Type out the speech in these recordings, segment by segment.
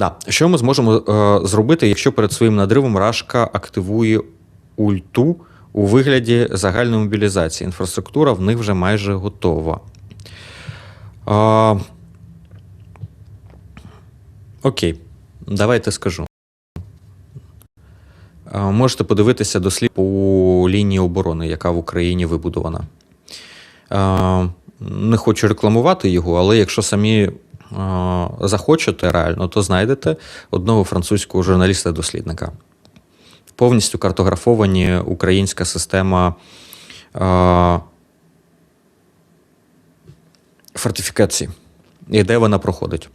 Да. Що ми зможемо е, зробити, якщо перед своїм надривом Рашка активує ульту у вигляді загальної мобілізації? Інфраструктура в них вже майже готова. А, окей, давайте скажу. А, можете подивитися дослід по лінії оборони, яка в Україні вибудована. А, не хочу рекламувати його, але якщо самі захочете реально, то знайдете одного французького журналіста-дослідника. Повністю картографовані українська система а, фортифікації і де вона проходить.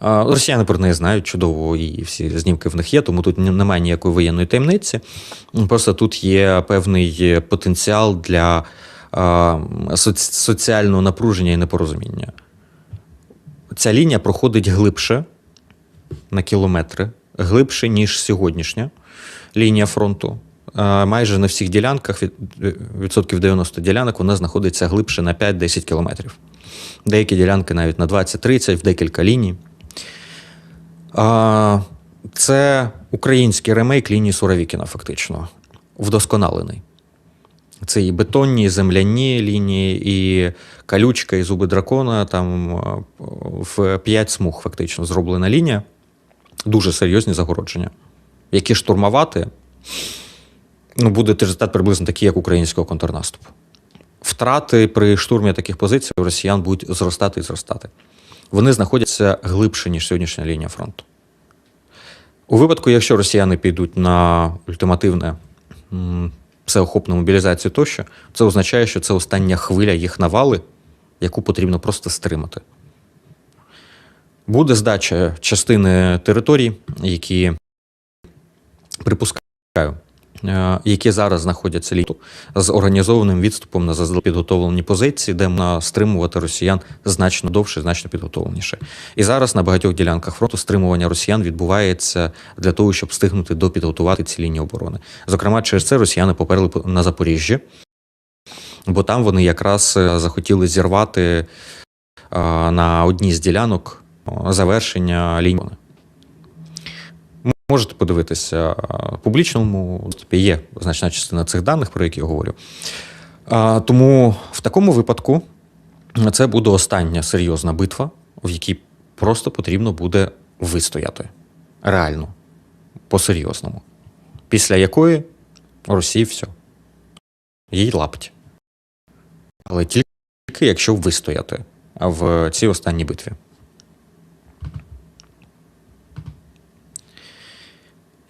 Росіяни про неї знають чудово, і всі знімки в них є, тому тут немає ніякої воєнної таємниці. Просто тут є певний потенціал для соціального напруження і непорозуміння. Ця лінія проходить глибше на кілометри, глибше, ніж сьогоднішня лінія фронту. Е, Майже на всіх ділянках, відсотків 90 ділянок, вона знаходиться глибше на 5-10 кілометрів. Деякі ділянки навіть на 20-30 в декілька ліній. Це український ремейк лінії Суровікіна, фактично, вдосконалений. Це і бетонні, і земляні лінії, і калючка, і зуби дракона. Там е, в 5 смуг фактично зроблена лінія. Дуже серйозні загородження, які штурмувати ну, буде результат приблизно такий, як українського контрнаступу. Втрати при штурмі таких позицій у росіян будуть зростати і зростати. Вони знаходяться глибше, ніж сьогоднішня лінія фронту. У випадку, якщо росіяни підуть на ультимативне всеохопну мобілізацію тощо, це означає, що це остання хвиля їх навали, яку потрібно просто стримати. Буде здача частини територій, які припускаю, які зараз знаходяться літу з організованим відступом на підготовлені позиції, де можна стримувати росіян значно довше, значно підготовленіше. І зараз на багатьох ділянках фронту стримування росіян відбувається для того, щоб встигнути допідготувати ці лінії оборони. Зокрема, через це росіяни поперли на Запоріжжя, бо там вони якраз е, захотіли зірвати е, на одній з ділянок е, завершення лінії. Можете подивитися в публічному доступі є значна частина цих даних, про які я говорю. Тому в такому випадку це буде остання серйозна битва, в якій просто потрібно буде вистояти реально, по-серйозному. Після якої Росії все. Їй лапть. Але тільки якщо вистояти в цій останній битві.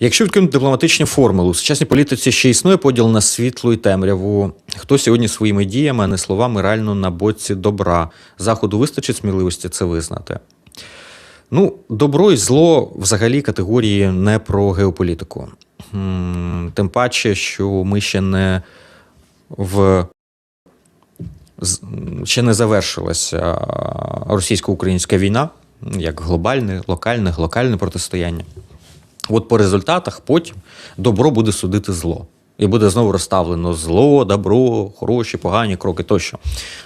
Якщо відкинути дипломатичні формули, у сучасній політиці ще існує поділ на світлу і темряву. Хто сьогодні своїми діями, а не словами, реально на боці добра. Заходу вистачить сміливості це визнати. Ну, добро і зло взагалі категорії не про геополітику. Тим паче, що ми ще не в ще не завершилася російсько-українська війна, як глобальне, локальне, локальне протистояння. От по результатах потім добро буде судити зло. І буде знову розставлено зло, добро, хороші, погані кроки тощо.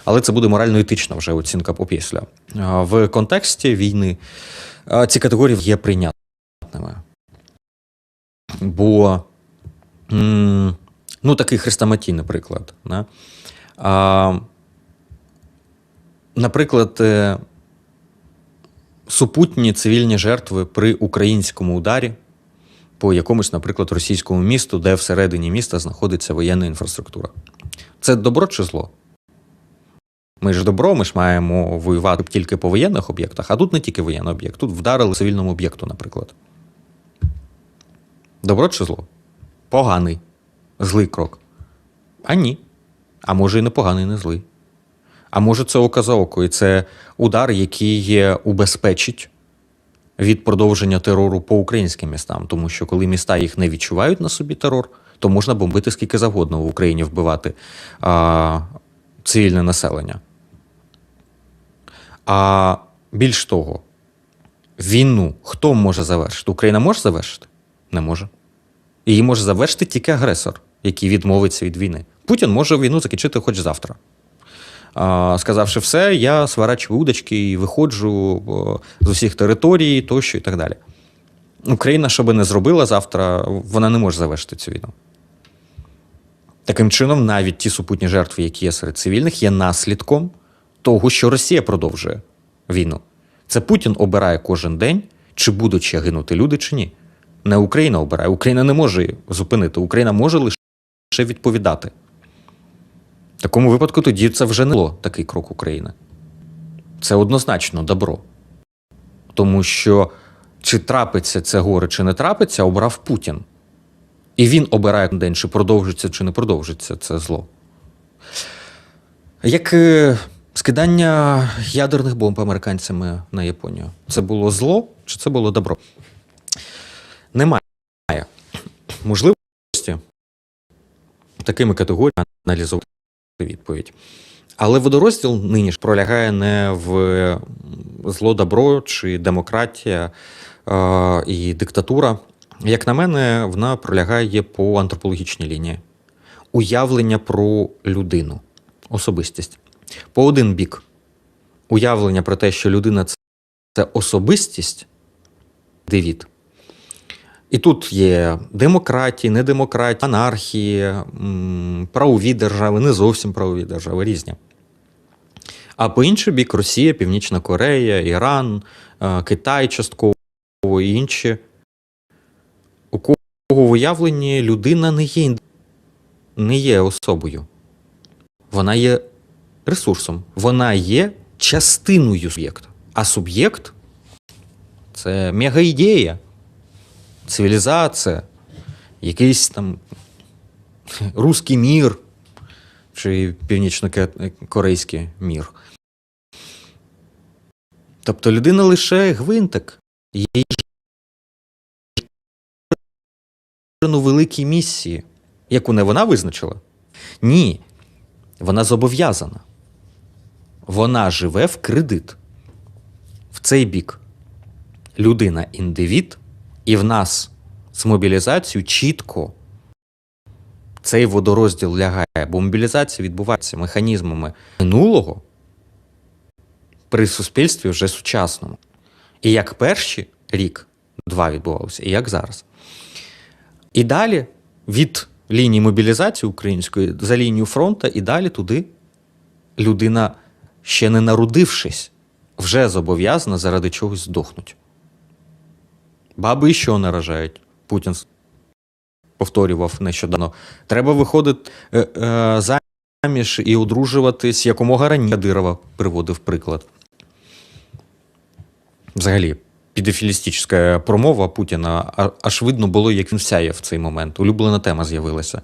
Але це буде морально-етична вже оцінка попісля. В контексті війни ці категорії є прийнятними. Бо, ну, такий хрестоматійний приклад. Да? А, наприклад, е, супутні цивільні жертви при українському ударі по якомусь, наприклад, російському місту, де всередині міста знаходиться воєнна інфраструктура. Це добро чи зло? Ми ж добро, ми ж маємо воювати тільки по воєнних об'єктах, а тут не тільки воєнний об'єкт, тут вдарили цивільному об'єкту, наприклад. Добро чи зло? Поганий, злий крок. А ні. А може і не поганий, не злий. А може, це око за око, і це удар, який убезпечить від продовження терору по українським містам. Тому що коли міста їх не відчувають на собі терор, то можна бомбити скільки завгодно в Україні вбивати а, цивільне населення. А більш того, війну хто може завершити? Україна може завершити? Не може. Її може завершити тільки агресор, який відмовиться від війни. Путін може війну закінчити хоч завтра. Сказавши все, я сворачую удочки і виходжу з усіх територій, тощо і так далі. Україна, що би не зробила завтра, вона не може завершити цю війну. Таким чином, навіть ті супутні жертви, які є серед цивільних, є наслідком того, що Росія продовжує війну. Це Путін обирає кожен день, чи будуть ще гинути люди, чи ні. Не Україна обирає. Україна не може зупинити. Україна може лише відповідати. Такому випадку тоді це вже не було такий крок України. Це однозначно добро. Тому що чи трапиться це горе, чи не трапиться, обрав Путін. І він обирає день, чи продовжиться, чи не продовжиться це зло. Як е, скидання ядерних бомб американцями на Японію. Це було зло, чи це було добро? Немає можливості такими категоріями аналізувати відповідь. Але водорозділ нині ж пролягає не в зло добро чи демократія е, і диктатура. Як на мене, вона пролягає по антропологічній лінії. Уявлення про людину, особистість. По один бік, уявлення про те, що людина це- особистість, Девід. І тут є демократії, недемократії, анархії, правові держави, не зовсім правові держави, різні. А по інший бік Росія, Північна Корея, Іран, е, Китай частково і інші. У кого в уявленні людина не є, не є особою. Вона є ресурсом, вона є частиною суб'єкту. А суб'єкт це мегаідея, цивілізація, якийсь там руський мір чи північно-корейський мір. Тобто людина лише гвинтик. У великій місії, яку не вона визначила. Ні, вона зобов'язана. Вона живе в кредит. В цей бік. Людина індивід, і в нас з мобілізацією чітко цей водорозділ лягає, бо мобілізація відбувається механізмами минулого при суспільстві вже сучасному. І як перші рік, два відбувалося, і як зараз. І далі від лінії мобілізації української за лінію фронту, і далі туди людина, ще не народившись, вже зобов'язана заради чогось здохнути. Баби і що наражають? Путін повторював нещодавно. Треба виходити е, е, заміж і одружуватись якомога раніше. Кадирова приводив приклад. Взагалі, підефілістична промова Путіна, аж видно було, як він сяє в цей момент. Улюблена тема з'явилася.